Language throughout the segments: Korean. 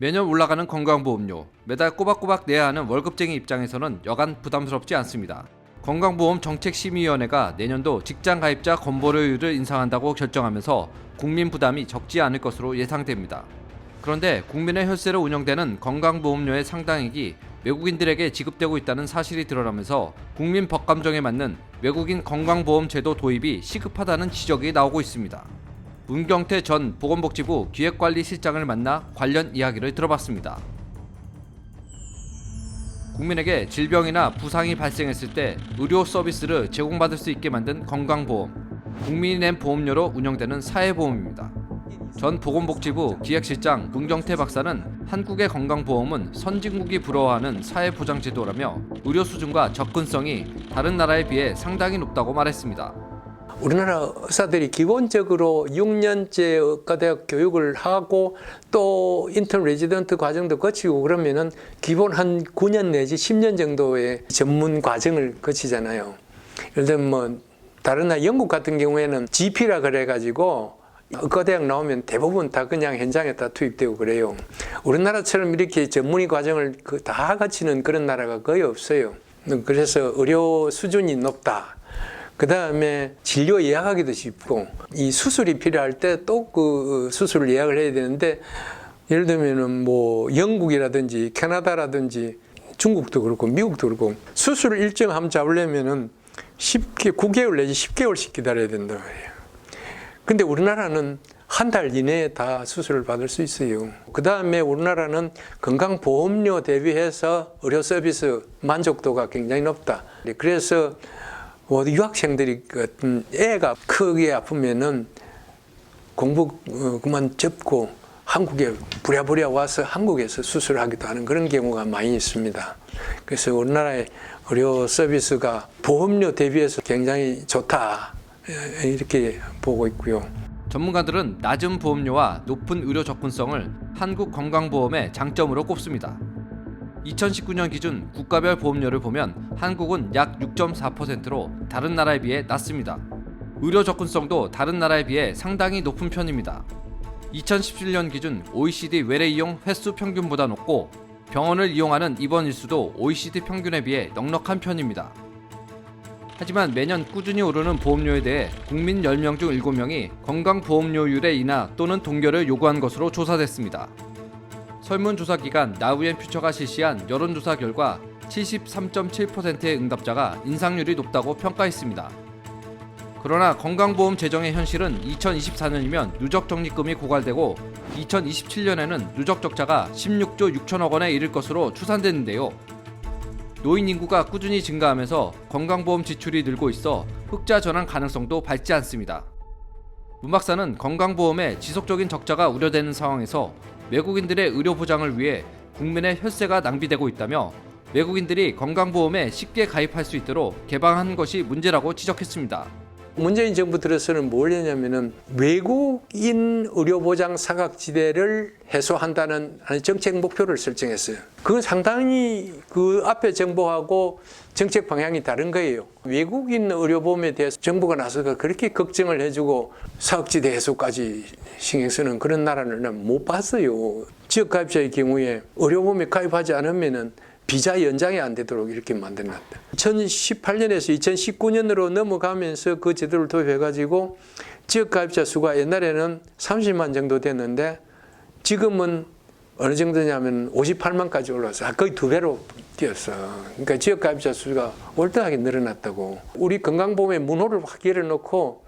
매년 올라가는 건강보험료, 매달 꼬박꼬박 내야 하는 월급쟁이 입장에서는 여간 부담스럽지 않습니다. 건강보험 정책심의위원회가 내년도 직장 가입자 건보료율을 인상한다고 결정하면서 국민 부담이 적지 않을 것으로 예상됩니다. 그런데 국민의 혈세로 운영되는 건강보험료의 상당액이 외국인들에게 지급되고 있다는 사실이 드러나면서 국민 법감정에 맞는 외국인 건강보험 제도 도입이 시급하다는 지적이 나오고 있습니다. 문경태 전 보건복지부 기획관리실장을 만나 관련 이야기를 들어봤습니다. 국민에게 질병이나 부상이 발생했을 때 의료 서비스를 제공받을 수 있게 만든 건강보험, 국민이 낸 보험료로 운영되는 사회보험입니다. 전 보건복지부 기획실장 문경태 박사는 한국의 건강보험은 선진국이 부러워하는 사회보장제도라며 의료 수준과 접근성이 다른 나라에 비해 상당히 높다고 말했습니다. 우리나라 의사들이 기본적으로 6년제 의과대학 교육을 하고 또 인턴 레지던트 과정도 거치고 그러면은 기본 한 9년 내지 10년 정도의 전문 과정을 거치잖아요. 예를 들면 뭐 다른 나라 영국 같은 경우에는 GP라 그래가지고 의과대학 나오면 대부분 다 그냥 현장에 다 투입되고 그래요. 우리나라처럼 이렇게 전문의 과정을 그다 거치는 그런 나라가 거의 없어요. 그래서 의료 수준이 높다. 그 다음에 진료 예약하기도 쉽고 이 수술이 필요할 때 또 그 수술을 예약을 해야 되는데 예를 들면은 뭐 영국이라든지 캐나다라든지 중국도 그렇고 미국도 그렇고 수술 일정 한번 잡으려면은 쉽게 9개월 내지 10개월씩 기다려야 된다 말이에요. 근데 우리나라는 한 달 이내에 다 수술을 받을 수 있어요. 그 다음에 우리나라는 건강보험료 대비해서 의료 서비스 만족도가 굉장히 높다. 그래서 뭐 유학생들이 같은 애가 크게 아프면은 공부 어, 그만 접고 한국에 부랴부랴 와서 한국에서 수술하기도 하는 그런 경우가 많이 있습니다. 그래서 우리나라의 의료 서비스가 보험료 대비해서 굉장히 좋다 에, 이렇게 보고 있고요. 전문가들은 낮은 보험료와 높은 의료 접근성을 한국 건강보험의 장점으로 꼽습니다. 2019년 기준 국가별 보험료를 보면 한국은 약 6.4%로 다른 나라에 비해 낮습니다. 의료 접근성도 다른 나라에 비해 상당히 높은 편입니다. 2017년 기준 OECD 외래 이용 횟수 평균보다 높고 병원을 이용하는 입원 일수도 OECD 평균에 비해 넉넉한 편입니다. 하지만 매년 꾸준히 오르는 보험료에 대해 국민 10명 중 7명이 건강보험료율의 인하 또는 동결을 요구한 것으로 조사됐습니다. 설문조사 기관 나우앤퓨처가 실시한 여론조사 결과 73.7%의 응답자가 인상률이 높다고 평가했습니다. 그러나 건강보험 재정의 현실은 2024년이면 누적 적립금이 고갈되고 2027년에는 누적 적자가 16조 6천억 원에 이를 것으로 추산되는데요. 노인 인구가 꾸준히 증가하면서 건강보험 지출이 늘고 있어 흑자 전환 가능성도 밝지 않습니다. 문 박사는 건강보험의 지속적인 적자가 우려되는 상황에서 외국인들의 의료 보장을 위해 국민의 혈세가 낭비되고 있다며 외국인들이 건강보험에 쉽게 가입할 수 있도록 개방한 것이 문제라고 지적했습니다. 문재인 정부 들어서는 뭘 했냐면은 외국인 의료보장 사각지대를 해소한다는 정책 목표를 설정했어요. 그건 상당히 그 앞에 정부하고 정책 방향이 다른 거예요. 외국인 의료보험에 대해서 정부가 나서서 그렇게 걱정을 해주고 사각지대 해소까지 신경 쓰는 그런 나라는 못 봤어요. 지역 가입자의 경우에 의료보험에 가입하지 않으면은 비자 연장이 안 되도록 이렇게 만들어놨다. 2018년에서 2019년으로 넘어가면서 그 제도를 도입해가지고 지역 가입자 수가 옛날에는 30만 정도 됐는데 지금은 어느 정도냐면 58만까지 올라서 거의 두 배로 뛰었어. 그러니까 지역 가입자 수가 월등하게 늘어났다고. 우리 건강보험에 문호를 확 열어놓고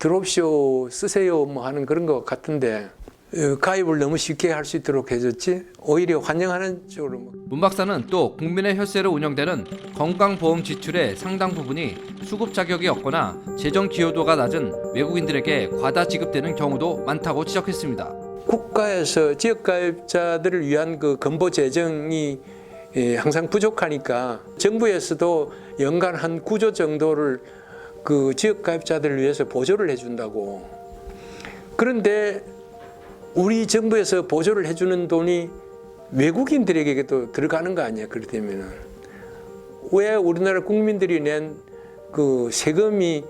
들어옵시오, 쓰세요 뭐 하는 그런 것 같은데 어, 가입을 너무 쉽게 할 수 있도록 해줬지 오히려 환영하는 쪽으로 뭐. 문 박사는 또 국민의 혈세로 운영되는 건강보험 지출의 상당 부분이 수급 자격이 없거나 재정 기여도가 낮은 외국인들에게 과다 지급되는 경우도 많다고 지적했습니다. 국가에서 지역가입자들을 위한 그 건보 재정이 예, 항상 부족하니까 정부에서도 연간 한 9조 정도를 그 지역가입자들을 위해서 보조를 해준다고. 그런데 우리 정부에서 보조를 해주는 돈이 외국인들에게도 들어가는 거 아니야, 그렇다면은. 왜 우리나라 국민들이 낸 그 세금이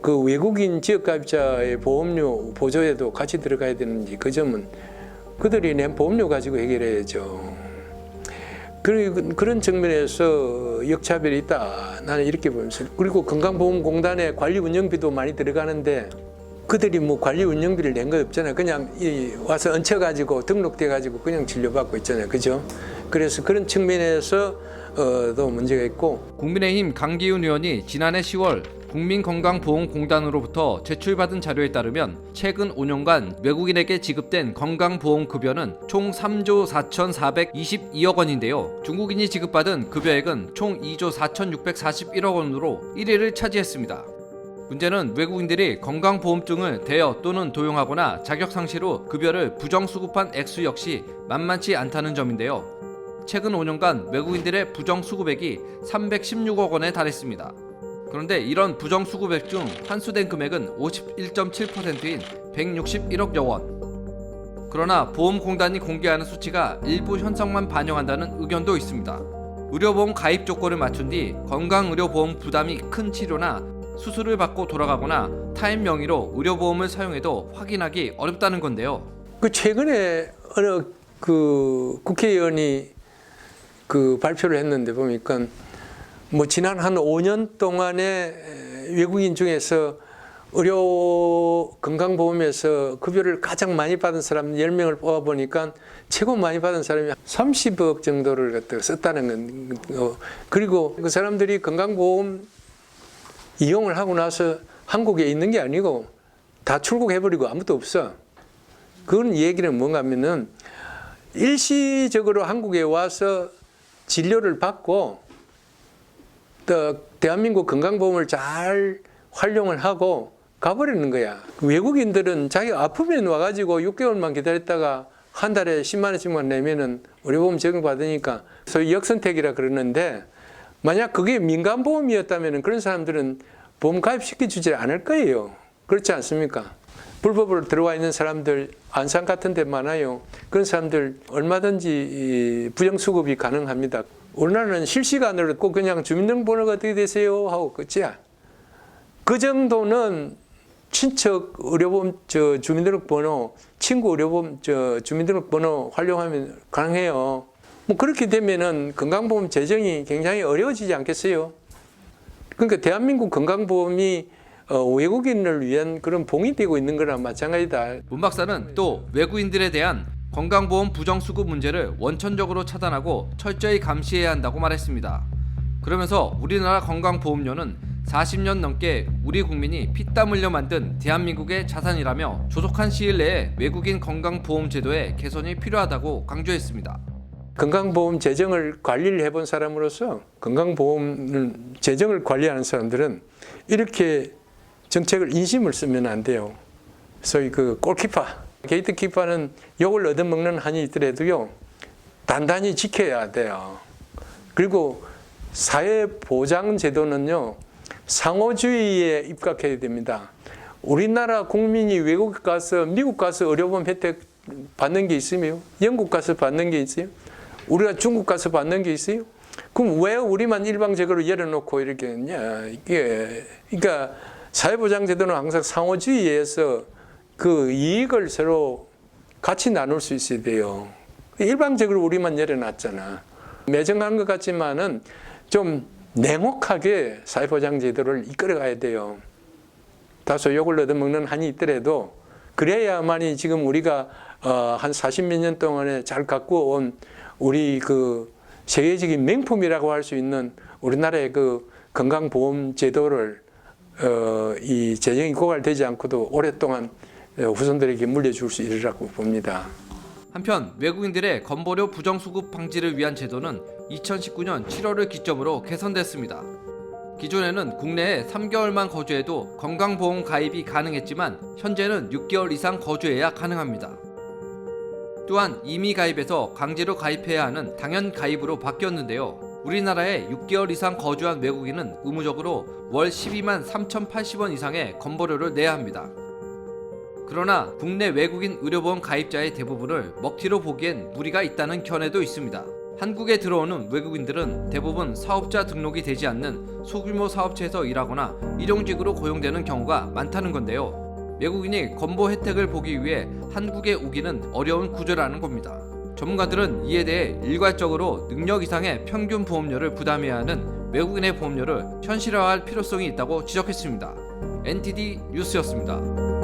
그 외국인 지역가입자의 보험료 보조에도 같이 들어가야 되는지 그 점은 그들이 낸 보험료 가지고 해결해야죠. 그런 그런 측면에서 역차별이 있다. 나는 이렇게 보면서 그리고 건강보험공단에 관리 운영비도 많이 들어가는데 그들이 뭐 관리 운영비를 낸 거 없잖아요. 그냥 이 와서 얹혀가지고 등록돼가지고 그냥 진료받고 있잖아요. 그죠? 그래서 그런 측면에서 어, 도 문제가 있고 국민의힘 강기훈 의원이 지난해 10월 국민건강보험공단으로부터 제출받은 자료에 따르면 최근 5년간 외국인에게 지급된 건강보험급여는 총 3조 4,422억 원인데요. 중국인이 지급받은 급여액은 총 2조 4,641억 원으로 1위를 차지했습니다. 문제는 외국인들이 건강보험증을 대여 또는 도용하거나 자격상시로 급여를 부정수급한 액수 역시 만만치 않다는 점인데요. 최근 5년간 외국인들의 부정수급액이 316억 원에 달했습니다. 그런데 이런 부정수급액 중 환수된 금액은 51.7%인 161억여 원. 그러나 보험공단이 공개하는 수치가 일부 현상만 반영한다는 의견도 있습니다. 의료보험 가입 조건을 맞춘 뒤 건강의료보험 부담이 큰 치료나 수술을 받고 돌아가거나 타인 명의로 의료보험을 사용해도 확인하기 어렵다는 건데요. 그 최근에 어느 그 국회의원이 그 발표를 했는데 보니까 뭐 지난 한 5년 동안에 외국인 중에서 의료 건강보험에서 급여를 가장 많이 받은 사람 10명을 뽑아 보니까 최고 많이 받은 사람이 30억 정도를 썼다는 건 어, 그리고 그 사람들이 건강보험 이용을 하고 나서 한국에 있는 게 아니고 다 출국해버리고 아무도 없어. 그런 얘기는 뭔가 하면은 일시적으로 한국에 와서 진료를 받고 또 대한민국 건강보험을 잘 활용을 하고 가버리는 거야. 외국인들은 자기 아프면 와가지고 6개월만 기다렸다가 한 달에 10만 원씩만 내면은 의료보험 적용받으니까 소위 역선택이라 그러는데 만약 그게 민간보험이었다면 그런 사람들은 보험 가입시켜 주지 않을 거예요. 그렇지 않습니까? 불법으로 들어와 있는 사람들 안산 같은 데 많아요. 그런 사람들 얼마든지 이 부정수급이 가능합니다. 우리나라는 실시간으로 꼭 그냥 주민등록번호가 어떻게 되세요 하고 끝이야. 그 정도는 친척 의료보험 저 주민등록번호, 친구 의료보험 저 주민등록번호 활용하면 가능해요. 뭐 그렇게 되면은 건강보험 재정이 굉장히 어려워지지 않겠어요? 그러니까 대한민국 건강보험이 어, 외국인을 위한 그런 봉이 되고 있는 거랑 마찬가지다. 문 박사는 또 외국인들에 대한 건강보험 부정수급 문제를 원천적으로 차단하고 철저히 감시해야 한다고 말했습니다. 그러면서 우리나라 건강보험료는 40년 넘게 우리 국민이 피땀 흘려 만든 대한민국의 자산이라며 조속한 시일 내에 외국인 건강보험 제도의 개선이 필요하다고 강조했습니다. 건강보험 재정을 관리를 해본 사람으로서 건강보험 재정을 관리하는 사람들은 이렇게 정책을 인심을 쓰면 안 돼요. 소위 그 골키퍼, 게이트키퍼는 욕을 얻어먹는 한이 있더라도요, 단단히 지켜야 돼요. 그리고 사회보장제도는요, 상호주의에 입각해야 됩니다. 우리나라 국민이 외국 가서, 미국 가서 의료보험 혜택 받는 게 있으며, 영국 가서 받는 게 있어요? 우리가 중국 가서 받는 게 있어요? 그럼 왜 우리만 일방적으로 열어놓고 이렇게 했냐? 이게, 그러니까 사회보장제도는 항상 상호주의에서 그 이익을 서로 같이 나눌 수 있어야 돼요. 일방적으로 우리만 열어놨잖아. 매정한 것 같지만은 좀 냉혹하게 사회보장제도를 이끌어가야 돼요. 다소 욕을 얻어먹는 한이 있더라도 그래야만이 지금 우리가 어, 한 40몇 년 동안에 잘 갖고 온 우리 그 세계적인 명품이라고 할 수 있는 우리나라의 그 건강보험 제도를 어, 이 재정이 고갈되지 않고도 오랫동안 어, 후손들에게 물려줄 수 있으라고 봅니다. 한편 외국인들의 건보료 부정수급 방지를 위한 제도는 2019년 7월을 기점으로 개선됐습니다. 기존에는 국내에 3개월만 거주해도 건강보험 가입이 가능했지만 현재는 6개월 이상 거주해야 가능합니다. 또한 이미 가입해서 강제로 가입해야 하는 당연 가입으로 바뀌었는데요. 우리나라에 6개월 이상 거주한 외국인은 의무적으로 월 12만 3,080원 이상의 건보료를 내야 합니다. 그러나 국내 외국인 의료보험 가입자의 대부분을 먹튀로 보기엔 무리가 있다는 견해도 있습니다. 한국에 들어오는 외국인들은 대부분 사업자 등록이 되지 않는 소규모 사업체에서 일하거나 일용직으로 고용되는 경우가 많다는 건데요. 외국인이 건보 혜택을 보기 위해 한국에 오기는 어려운 구조라는 겁니다. 전문가들은 이에 대해 일괄적으로 능력 이상의 평균 보험료를 부담해야 하는 외국인의 보험료를 현실화할 필요성이 있다고 지적했습니다. NTD 뉴스였습니다.